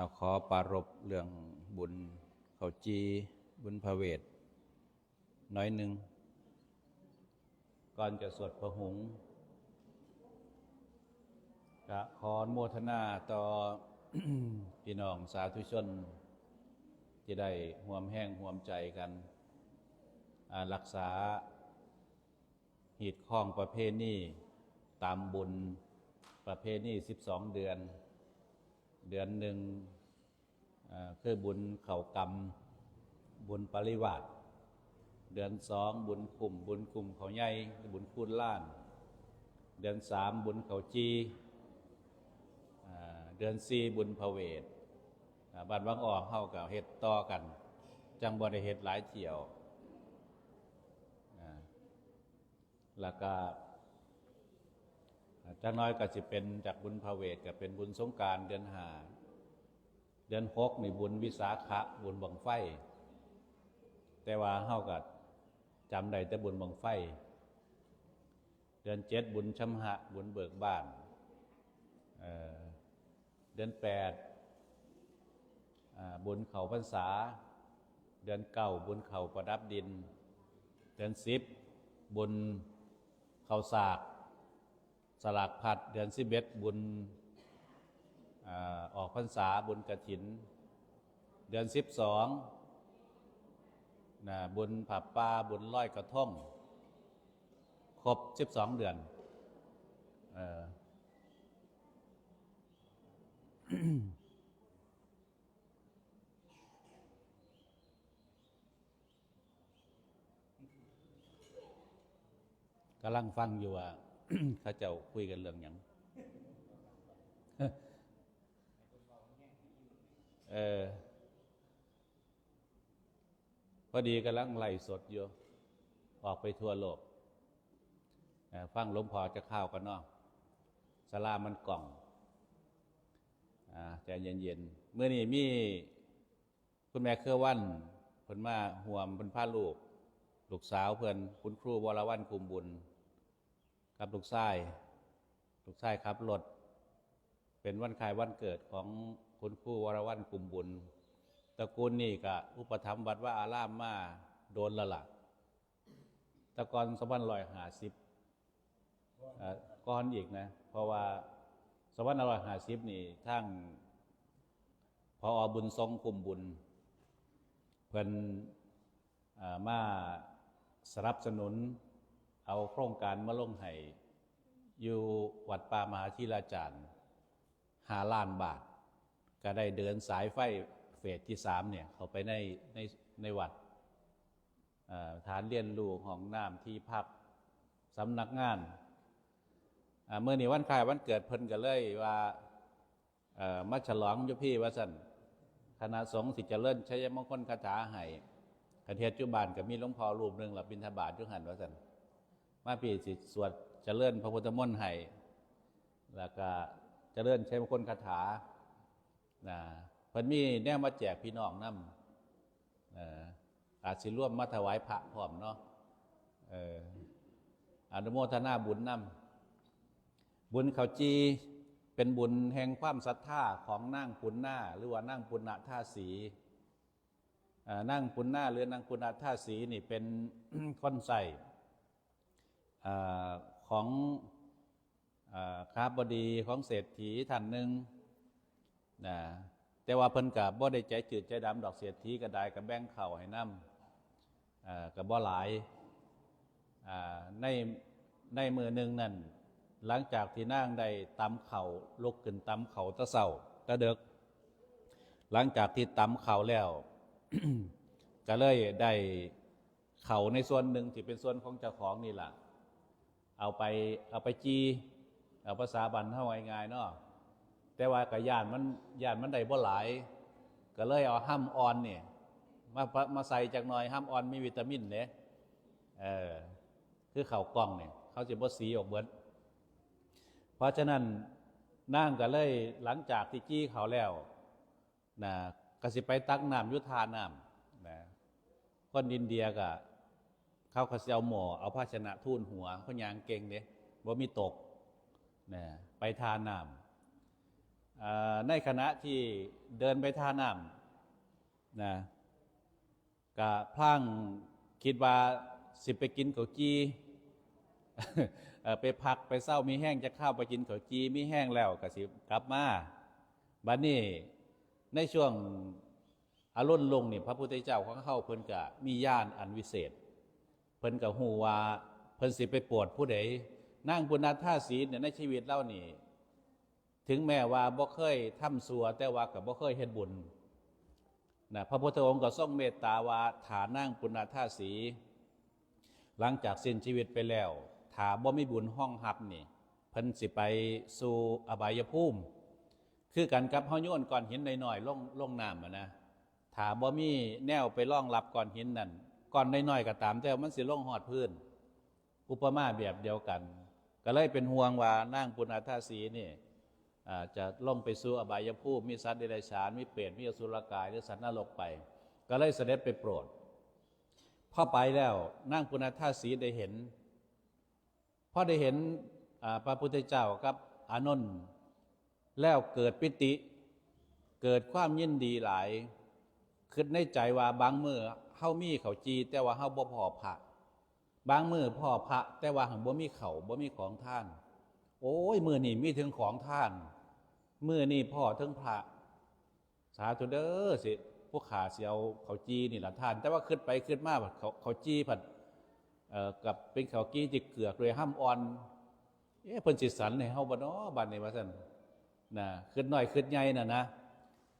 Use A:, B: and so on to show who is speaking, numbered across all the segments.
A: เอาขอปรารบเรื่องบุญเขาจีบุญพระเวท น้อยหนึ่ง ก่อนจะสวดพระหงส์กะขอนโมทนาต่อพี่น้องสาธุชน ที่ได้ห่วมแห้งห่วมใจกัน รักษาหีดข้องประเพณีตามบุญประเพณี12เดือน เดือนหนึ่งคือบุญเข่ากรรม บุญปริวาสเดือนสองบุญกลุ่ม บุญกลุ่มเขาใหญ่บุญคูณล้าน เดือนสามบุญเขาจีเดือนสี่บุญพระเวทบัดวังออกเข้ากับเฮ็ดต่อกัน จังบริเฮ็ดหลายเที่ยวแล้วก็ จังน้อยก็สิเป็นจากบุญพระเวทก็เป็นบุญสงการเดือนห้าเดือนหกนี่บุญวิสาขะบุญบังไฟ แต่ว่าเฮาก็จำได้แต่บุญบังไฟ เดือนเจ็ดบุญชำหะ บุญเบิกบ้านเเดือนแปดบุญเขาพรรษา เดือนเก้าบุญเขาประดับดิน เดือนสิบบุญเขาสาก สลากพัดเดือนสิบเอ็ดบุญออกพรรษาบุญกระถิน เดือนสิบสองนะบุญผับปลาบุญร้อยกระท่งครบ12เดือนออกำลังฟังอยู่ว่า เขาเจ้าคุยกันเรื่องหยังเออพอดีกำลังไล่สดอยู่ ออกไปทั่วโลกฟังหลวงพ่อจะเข้าวกันนาะสลามันกล่องอ่าใจเย็นๆเมื่อนี้มีคุณแม่เครือวันเพิ่นมาห่วมเพิ่นพาลูก ลูกสาวเพิ่นคุณครูวรวันคุมบุญ กับลูกชายลูกชายขับรถเป็นวันคล้ายวันเกิดของคุณครูวรวันคุมบุญตระกูลนี่ก็อุปถัมภ์วัดว่าอารามมาโดนละล่ะตะกอนสมันลอยหาสิบก้อนอีกนะ เพราะว่าสวรรค์อร่อยหาซิบนี่ทั้งพออบุญทรงคุมบุญ เพิ่นเอ่อมาสนับสนุน เอาโครงการมาลงให้อยู่วัดป่ามหาธิราจารย์หาล้านบาท ก็ได้เดินสายไฟเฟสที่สามเนี่ย เขาไปในในในวัดฐานเรียนรู้ของน้ำที่พักสำนักงานเมื่อนี้วันคล้ายวันเกิดเพิ่นก็เลยว่ามาฉลองยุพี่ว่าสันคณะสงฆ์สิจเจริญชัยมงคลคาถาให้กระเทียจุบานก็มีหลวงพ่อรูปหนึ่งหลับบิณฑบาตอยุหันว่าสัน มาปีสิสวดเจริญพระพุทธมนต์ให้แล้วก็เจริญชัยมงคลคาถานะเพิ่นมีแนวมาแจกพี่น้องนำเอ่ออาจสิร่วมมาถวายพระพร้อมเนาะอ่ออนุโมทนาบุญนำบุญเขาจีเป็นบุญแห่งความศรัทธาของนั่งปุณหน้าหรือว่านั่งปุณณท่าสีอ่านั่งปุณหน้าหรือนั่งปุณณท่าสีนี่เป็นคนใส่ อของอค้าบดีของเศรษฐีท่านหนึ่งนะแต่ว่าเพิ่นกับบ่ได้ใจจืดใจดำดอกเศรษฐีก็ได้กับแบ่งเข่าให้น้ำกับบ่หลายในในมือหนึ่งนั่นหลังจากที่นั่งได้ตำเข่าลุกขึ้นตำเข่าตะเศร้าตะเดกหลังจากที่ตำเข่าแล้วก็เลยได้เข่าในส่วนหนึ่งที่เป็นส่วนของเจ้าของนี่แหละ เอาไปเอาไปจี เอาภาษาบันเท่าง่ายๆเนาะแต่ว่ากระยานมันยานมันได้บ่หลาย ก็เลยเอาห้ามออนเนี่ยมามาใส่จากหน่อยห้ามออนมีวิตามินเนี่ยเออคือเข่ากล้องเนี่ยเขาจะบ่สีออกเบิดเพราะฉะนั้นนั่งก็เลยหลังจากที่จี้เขาแล้วนะก็สิไปตักน้ำยุทธาน้ำนะคนอินเดียก็ เขาเขาสิเอาหมอเอาภาชนะทุ่นหัวเขายางเก่งเด้ว่ามีตกนะไปทาน้อ่าในขณะที่เดินไปทาน้ำนะกะพลางคิดว่าสิไปกินข้าวจีไปพักไปเศร้ามีแห้งจะข้าวไปกินข้าวจีมีแห้งแล้วก็สิกลับมาบัดนี้ในช่วงอารมณ์ลงเนี่ยพระพุทธเจ้าของเข้าเพิ่นกะมีญาณอันวิเศษ เพิ่นกับหูว่าเพิ่นสิไปปวดผู้ใดนั่งบุญนาท่าศีลเนี่ยในชีวิตเล่านี่ ถึงแม้ว่าบ่เคยทำสัว แต่ว่ากับบ่เคยเฮ็ดบุญนะพระพุทธองค์ก็ทรงเมตตาว่าฐานั่งปุณณท่าสี หลังจากสิ้นชีวิตไปแล้วถาบ่มีบุญห้องหับนี่เพิ่นสิไปสู่อบายภูมิ คือกันกับเฮาโยนก้อนหินหน่อยๆลงลงน้ำอะนะถาบ่มีแนวไปร่องรับก้อนหินนั่น ก้อนน้อยๆก็ตามแต่ว่ามันสิลงหอดพื้น อุปมาแบบเดียวกัน ก็เลยเป็นห่วงว่านั่งปุณณท่าสีนี่จะล่องไปสู่อบายภูมิมีสัตว์เดรัจฉานมีเปรตมีอสุรกายหรือสัตว์นรกไป ก็เลยเสด็จไปโปรดพอไปแล้วนั่งปุณณท่าสีได้เห็นพอได้เห็นพระพุทธเจ้ากับอานนท์แล้วเกิดปิติ เกิดความยินดีหลายคิดในใจว่าบางเมื่อ เฮามีเขาจีแต่ว่าเฮาบ่พอพระบางมือพ่อพระ แต่ว่าหังบ่มีเขาบ่มีของท่าน โอ้ยมือนี่มีถึงของท่านมือนี่พ่อถึงพระ สาธุเด้อสิพวกขาเสียวเขาจีนี่ละท่าน แต่ว่าขึ้นไปขึ้นมาบัดเขาเขาจีผัดเอ่อกับเป็นเขากี้จิกเกือกเลยห้ามอ่อนเอ๊ะเพิ่นสิสันให้เฮาบ่เนาะบัดนี้ว่าซั่นนะขึ้นน้อยขึ้นใหญ่น่ะนะ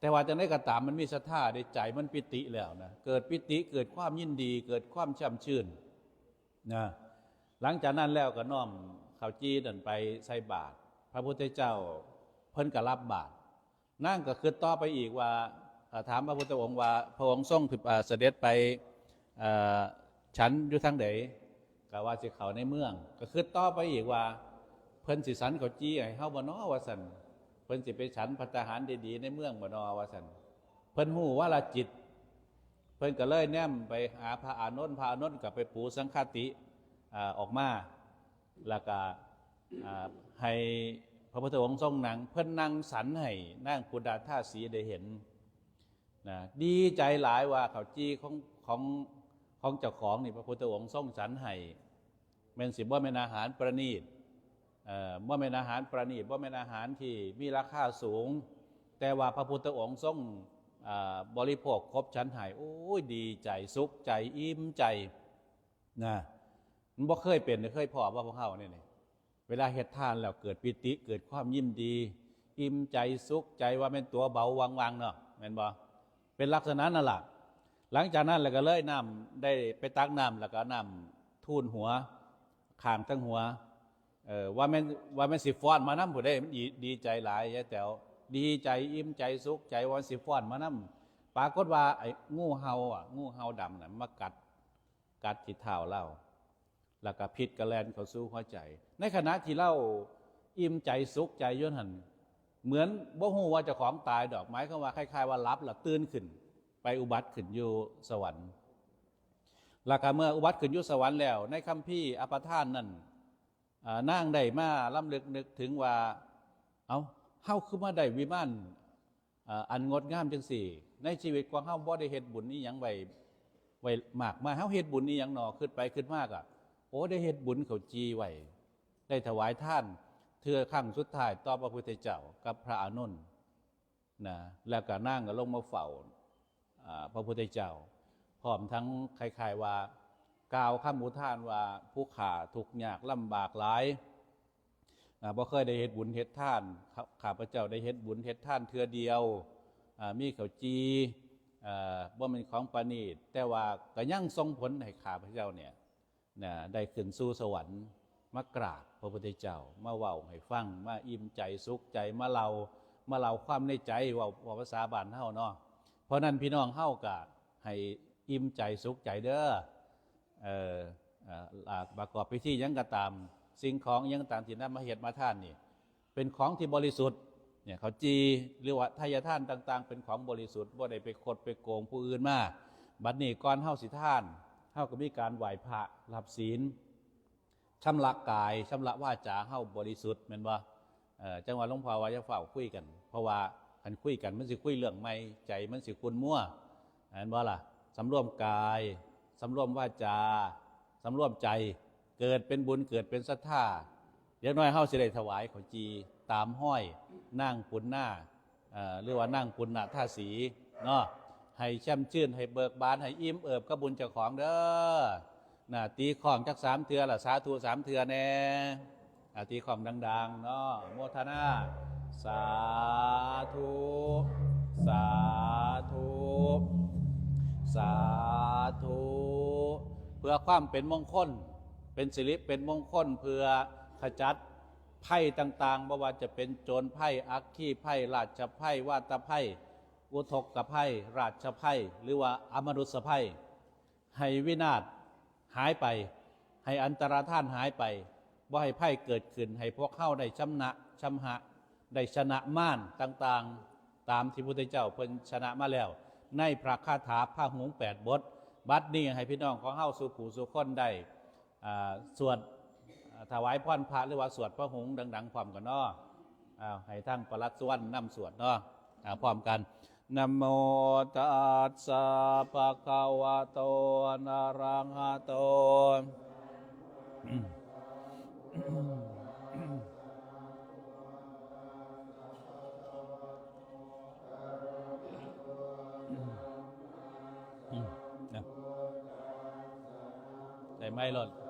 A: แต่ว่าจังได๋ก็ตามมันมีศรัทธาในใจมันปิติแล้วนะเกิดปิติเกิดความยินดี เกิดความช่ำชื่นนะหลังจากนั้นแล้วก็น้อมข้าวจีนั่นไปใส่บาตรพระพุทธเจ้าเพิ่นก็รับบาตรนั่งก็คือต่อไปอีกว่าถามพระพุทธองค์ว่าพระองค์ทรงเอ่อเสด็จไปฉันอยู่ทางใดก็ว่าสิเขาในเมือง ก็คือต่อไปอีกว่า เพิ่นสิสันเขาจี้ให้เฮาบ่เนาะว่าซั่น เพิ่นสิไปฉันพัตตาหารดีๆในเมืองบ่นาะว่าซั่นเพิ่นฮู้ว่าละจิต เพิ่นก็เลยแนมไปหาพระอานนท์พระอานนท์ก็ไปปูสังฆติอ่าออกมาแล้วก็ให้พระพุทธองค์ทรงนั่งเพิ่นนั่งสันให้นางปุดาท่าสีได้เห็นนะดีใจหลายว่าเขาจี้ของของของเจ้าของนี่พระพุทธองค์ทรงสันให้แม่นสิบว่าแม่นอาหารประณีต ว่าเป็นอาหารประณีตว่าเป็นอาหารที่มีราคาสูง แต่ว่าพระพุทธองค์ทรงบริโภคครบชั้นหายโอ้ยดีใจสุขใจอิ่มใจนะมันบ่เคยเป็นเคยพอว่าพวกเขาเนี่ยเวลาเฮ็ดทานแล้วเกิดปิติเกิดความยิ้มดี อิ่มใจสุขใจว่าเป็นตัวเบาวังๆเนาะแม่นบ่เป็นลักษณะนั่นแหละหลังจากนั้นแล้วก็เลยนำได้ไปตักน้ำแล้วก็นำทูนหัวข้างทั้งหัว เออว่าแม่นว่าแม่นสิฟ้อนมานำผู้ใดมันดีใจหลายยายแต๋วดีใจอิ่มใจสุขใจว่าสิฟ้อนมานำปรากฏว่าไอ้งูเห่าอะงูเห่าดำน่ะมากัดกัดที่เท้าเล่าแล้วก็พิษกระแลนเขาสู่หัวใจ ในขณะที่เล่าอิ่มใจสุขใจย้อนหัน เหมือนบ่ฮู้ว่าจ้าของตายดอกไม้เข้ามาคล้ายๆว่ารับล้วตื่นขึ้น ไปอุบัติขึ้นอยู่สวรรค์แล้วก็เมื่ออุบัติขึ้นอยู่สวรรค์แล้ว ในคัมภีร์อปทานนั่น นั่งได้มาล้ำลึกนึกถึงว่า เอาเฮาคือมาได้วิมานอันงดงามจังสี่ ในชีวิตของเฮาบ่ได้เฮ็ดบุญนี่ยังไว้ไว้มากมาเฮาเฮ็ดบุญนี่ยังหนอขึ้นไปขึ้นมากอะ โอ้ได้เฮ็ดบุญเขาจีไว้ได้ถวายท่านเทือครั้งสุดท้ายต่อพระพุทธเจ้ากับพระอานนนะแล้วก็นั่งก็ลงมาเฝ้าอ่าพระพุทธเจ้าพร้อมทั้งคล้ายๆว่า กล่าวคำอุทานว่าผู้ขาทุกยากลำบากหลายอ่าบ่เคยได้เฮ็ดบุญเฮ็ดท่านข้าพเจ้าได้เฮ็ดบุญเฮ็ดท่านเทือเดียวมีข้าวจีอ่าบ่เป็นของประณีตแต่ว่าก็ยังส่งผลให้ข้าพเจ้าเนี่ยได้ขึ้นสู่สวรรค์มากราบพระพุทธเจ้ามาเว้าให้ฟังมาอิ่มใจสุขใจมาเล่ามาเล่าความในใจว่าวภาษาบ้านเฮาเนาะเพราะนั้นพี่น้องเฮาก็ให้อิ่มใจสุขใจเด้อ ประกอบพิธียังก็ตาม สิ่งของยังตามที่นำมาเหตุมาท่านนี่เป็นของที่บริสุทธิ์เนี่ยเขาจีหรือว่าทายทานต่าง ๆ เป็นของบริสุทธิ์บ่ได้ไปคดไปโกงผู้อื่นมาบัดนี้ก่อนเฮาสิท่านเฮาก็มีการไหว้พระรับศีลชำระกายชำระวาจาเฮาบริสุทธิ์แม่นบ่เจังหวะหลวงพ่อว่าจะเฝ้าคุยกัน เพราะว่าคันคุยกันมันสิคุยเรื่องไม่ใจมันสิคุณมั่วเห็นบ่ล่ะสำรวมกาย สำรวมวาจาสำรวมใจเกิดเป็นบุญเกิดเป็นศรัทธาเดี๋ยวน้อยเฮาสิได้ถวายขอจีตามห้อยนั่งปุนหน้าเอ่อหรือว่านั่งปุนหน้าท่าสีเนาะให้แช่มชื่น ให้เบิกบาน ให้อิ่มเอิบกบุญเจ้าของเด้อน่ะตีของจักสามเทือละสาธุสามเทือแน่อะตีของดัง ๆ เนาะโมทนา สาธุ สาธุ สาธุ เพื่อความเป็นมงคล เป็นสิริเป็นมงคลเพื่อขจัดไพ่ต่างๆบ่ว่าจะเป็นโจรไพ่อักขีไพ่ราชไพ่วาตไพ่อุทกกไพ่ราชไพ่หรือว่าอมนุษไพ่ให้วินาศหายไป ให้อันตรธานหายไปว่าให้ไพ่เกิดขึ้น ให้พวกเข้าได้ชำนะชำหะ ได้ชนะม่านต่างๆ ตามที่พระพุทธเจ้าเพิ่นชนะมาแล้ว ในพระคาถาพระหงส์แปดบท บัดนี้ให้พี่น้องของเฮาสู่ผู้สู่คนได้สวดถวายพรพระหรือว่าสวดพระหงส์ดัง ๆ พร้อมกันเนาะอ้าวให้ทั้งประลัดสวรรณนำสวดเนาะอ่าพร้อมกันนโมตัสสะภะคะวะโตอะระหะโต ไ